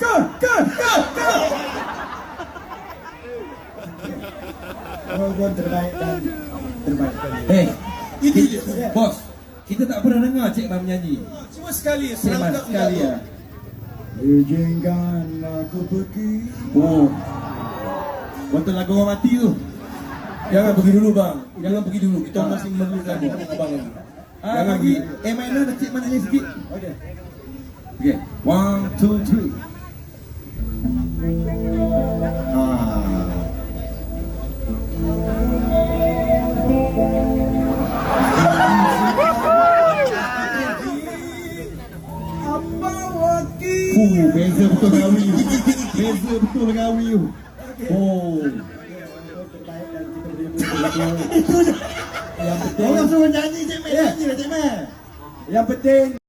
Ke, ke, ke. Oh, terbaik dan terbaik. Eh, Itu kita, je. bos, kita tak pernah dengar Cik Man menyanyi. Cuma sekali senang sekali ya. Izinkan aku pergi. Oh. Betul lagu orang mati tu. Jangan pergi dulu bang. Jangan pergi dulu. Kita masih memerlukan abang lagi. Ah, Jangan pergi. A minor dan Cik Man nyanyi sikit. Okey. Okay. One, two, three. Uh, beza betul dengan Awi. Beza betul dengan Awi. Oh. Yang penting Orang suruh nyanyi Cik Man Ya. nyanyi lah Cik. Yang penting